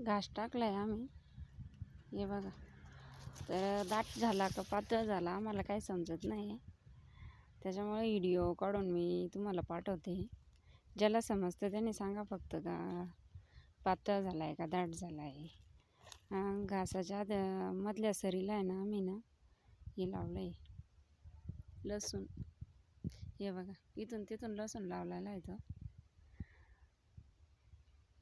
घास टाकलाय आम्ही. हे बघा. तर दाट झाला का पातळ झाला आम्हाला काही समजत नाही. त्याच्यामुळे व्हिडिओ काढून मी तुम्हाला पाठवते. ज्याला समजतं त्याने सांगा फक्त का पातळ झाला आहे का दाट झाला आहे घासाच्या आत- मधल्या सरीला आहे ना आम्ही ना हे लावलं आहे लसूण. हे बघा इथून तिथून लसूण लावलेला आहे तो.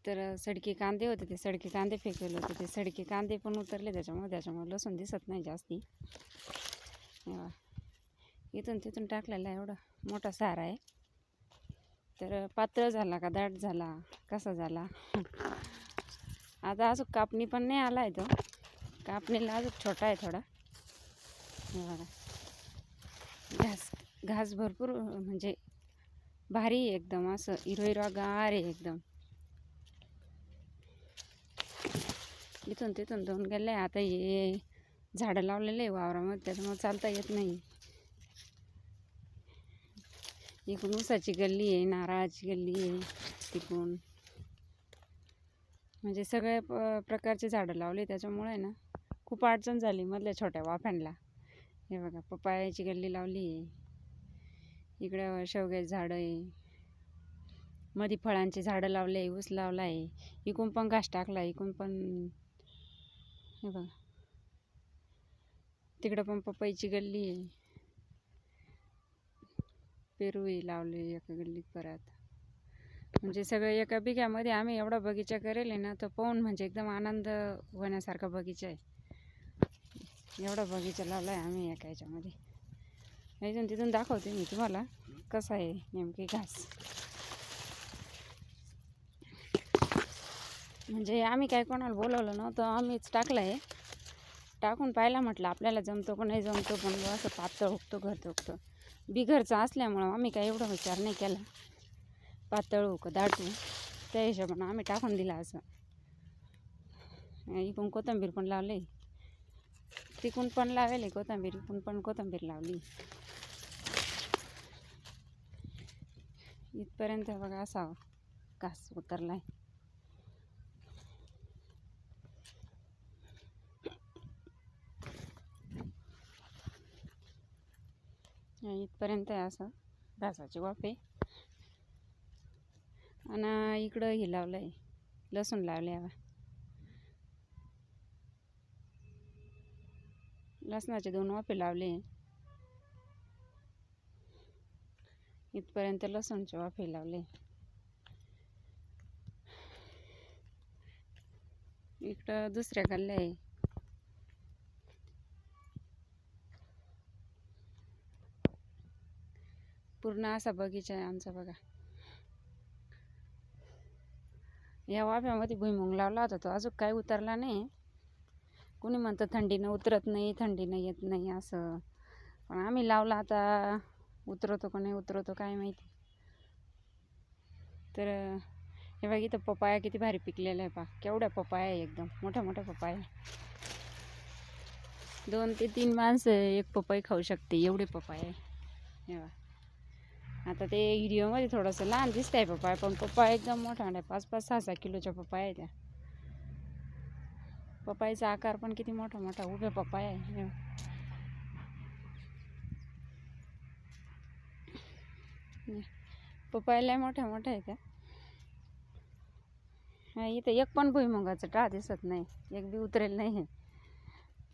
तर सडके कांदे होते ते सडके कांदे फेकले होते ते सडके कांदे पण उतरले त्याच्यामुळे त्याच्यामुळे लसूण दिसत नाही जास्ती. इथून तिथून टाकलेला आहे एवढा मोठा सारा आहे. तर पातळ झाला का दाट झाला कसा झाला? आता अजून कापणी पण नाही आला आहे तो कापणीला अजून छोटा आहे थोडा. बघा. घास घास भरपूर म्हणजे भारी आहे एकदम असं. हिरो हिरवा गार आहे एकदम. इथून तिथून दोन गेले. आता हे झाडं लावलेले आहे वावरामध्ये त्याच्यामुळे चालता येत नाही. इकडून ऊसाची गल्ली आहे नारळाची गल्ली आहे तिकडून. म्हणजे सगळ्या प प्रकारचे झाडं लावले त्याच्यामुळे ना खूप अडचण झाली मधल्या छोट्या वाफ्यांना. हे बघा पपायाची गल्ली लावली आहे. इकडं शेवग्याची झाडं आहे. मध्ये फळांची झाडं लावले आहे ऊस लावला आहे. इकून पण घास टाकला इकून पण हे बघा. तिकडं पण पपईची गल्ली आहे. पेरूही लावले एका गल्लीत परत. म्हणजे सगळं एका बिघ्यामध्ये आम्ही एवढा बगीचा करेल आहे ना तो पाहून म्हणजे एकदम आनंद होण्यासारखा बगीचा आहे. एवढा बगीचा लावला आहे आम्ही एका याच्यामध्ये अजून तिथून दाखवते मी तुम्हाला कसा आहे नेमकी घास. म्हणजे आम्ही काय कोणाला बोलवलं नव्हतं आम्हीच टाकलं आहे टाकून पाहिला म्हटलं आपल्याला जमतो का नाही जमतो पण असं पातळ उगतो घर उगतो बिघरचं असल्यामुळं आम्ही काय एवढा विचार नाही केला. पातळ उक दाटू. त्या हिशोबानं आम्ही टाकून दिला असं. इकून कोथिंबीर पण लावली. तिकून पण लावेल कोथिंबीर इकून पण कोथिंबीर लावली. इथपर्यंत बघा असा घास उतरलाय. इथपर्यंत आहे असं. घासाची वाफे आणि इकडं हे लावलं आहे लसूण लावले हवा. लसणाचे दोन वाफे लावले. इथपर्यंत लसूणचे वाफे लावले. इकडं दुसऱ्या गल्ल्या आहे. पूर्ण असा बगीचा आहे आमचा बघा. या वाफ्यामध्ये भुईमुंग लावला होता तो. अजून काही उतरला नाही. कुणी म्हणतं थंडीनं उतरत नाही थंडीनं येत नाही असं. पण आम्ही लावला आता. उतरवतो का नाही उतरवतो काय माहिती. तर हे बघ इथं पपाया किती भारी पिकलेला आहे पा केवढ्या पपाया आहे एकदम. मोठ्या मोठ्या पपाया दोन ते तीन माणसं एक पपई खाऊ शकते. एवढे पपाया आहे. हे बा आता ते व्हिडिओमध्ये थोडंसं लहान दिसत आहे पप्पा पण पप्पा एकदम मोठा आहे. पाच पाच सहा सहा किलोच्या पप्पा आहे त्या. पपाईचा आकार पण किती मोठा मोठा उभ्या पप्पा आहे पप्पायला मोठ्या मोठ्या आहे त्या. हा इथं एक पण भुईमुगाचं टाळ दिसत नाही. एक बी उतरेल नाही. आहे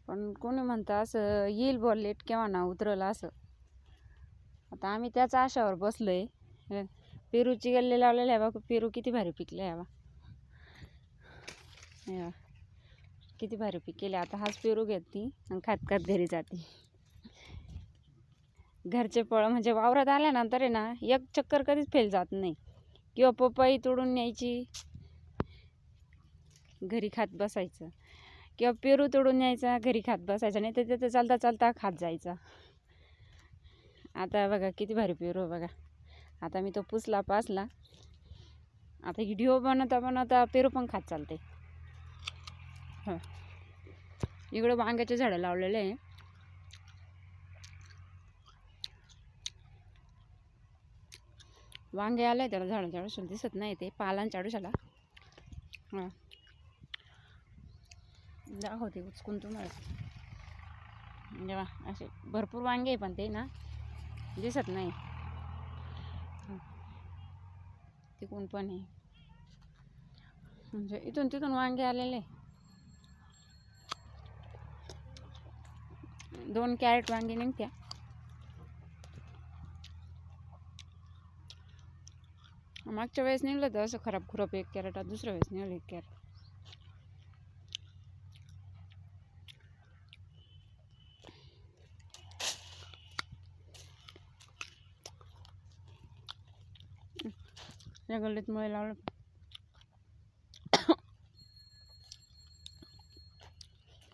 पण कोणी म्हणतं असं येईल बॉल लेट केव्हा ना उतरलं असं. आता आम्ही त्याच आशावर बसलो आहे पेरूची गल्ले लावलेले आहे बा पेरू किती भारी पिकले आहे बा किती भारी पिकेले. आता हाच पेरू घेते आणि खात खात घरी जाते. घरचे फळं म्हणजे वावरात आल्यानंतर आहे ना एक चक्कर कधीच फेल जात नाही. किंवा पपई तोडून न्यायची घरी खात बसायचं. किंवा पेरू तोडून न्यायचा घरी खात बसायचं. नाही तर त्याचं चालता चालता खात जायचा. आता बघा किती भारी पेरू बघा. आता मी तो पुसला पासला. आता व्हिडिओ बनवता बनवता पेरू पण खात चालते. हो. इकडं वांग्याचे झाडं लावलेले आहे. वांगे आले त्याला झाडं झाडूशाला दिसत नाही ते. पालांच्या आडूशाला. हां. दाखवते उचकून तुम्हाला. जेव्हा असे भरपूर वांगे आहे पण ते ना. दिसत नाही. तिकून पण आहे. म्हणजे इथून तिथून वांगे आलेले. दोन कॅरेट वांगे निघत्या. मागच्या वेळेस निघलं तर असं खराब खुरप एक कॅरेट दुसऱ्या वेळेस निघलं एक कॅरेट. या गल्लीत मुळे लावलं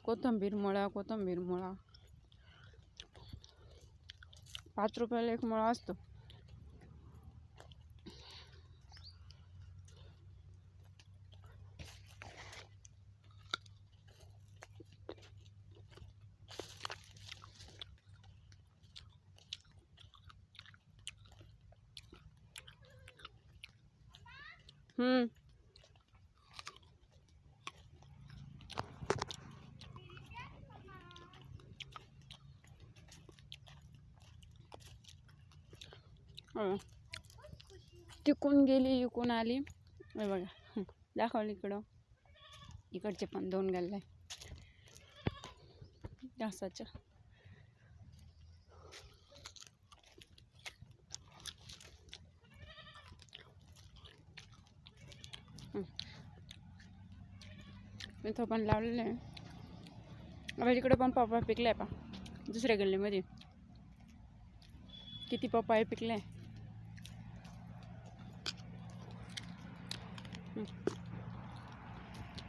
कोथंबीर मुळा कोथंबीर मुळा पाच रुपयाला एक मुळा असतो हम्म. हो. तिकून गेली इकून आली. बघा. दाखवलं दाखवली इकडं. इकडचे पण दोन गल्ले. मी तो पण लावलेलं आहे. आता तिकडे पण पप्पा पिकलाय पा दुसऱ्या गल्लीमध्ये. किती पप्पाय पिकलाय.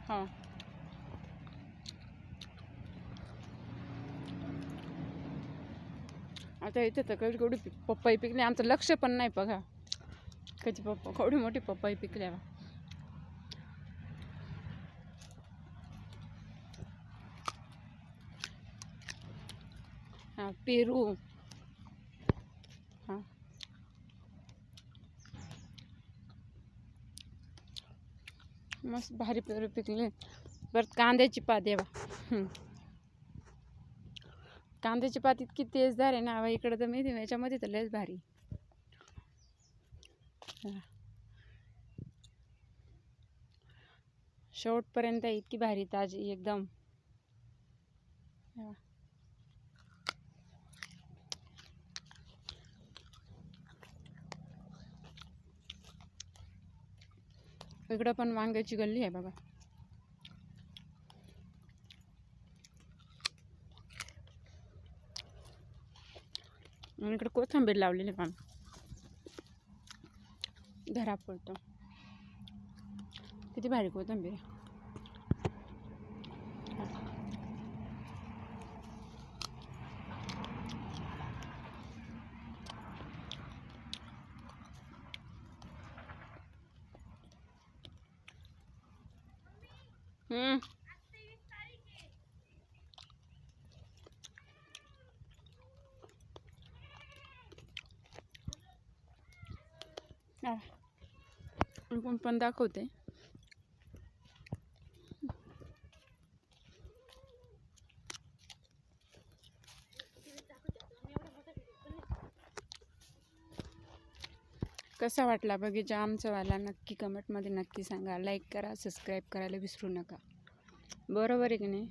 हा. आता इथे तर कधी केवढी पप्पाई पिकले. पिकली आमचं लक्ष पण नाही बघा. कधी पप्पा केवढी मोठी पपई पिकल्या हा, पेरू। हा। मस्त भारी पेरू पिकले परत कांद्याची पात आहे बा. हं. कांद्याची पात इतकी तेजदार आहे ना इकडं तर माहिती याच्यामध्ये तर लयच भारी. हा. शेवटपर्यंत इतकी भारी ताजी, एकदम. इकडं पण वांग्याची गल्ली आहे बघा. आणि इकडे कोथंबीर लावलेली पण घरा पडतो किती भारी कोथंबीर हम्म. इकडून पण दाखवते कसा वाटला बगीचा आमचावाला नक्की कमेंटमध्ये नक्की सांगा. लाईक करा सबस्क्राईब करायला विसरू नका. बरोबर आहे की नाही?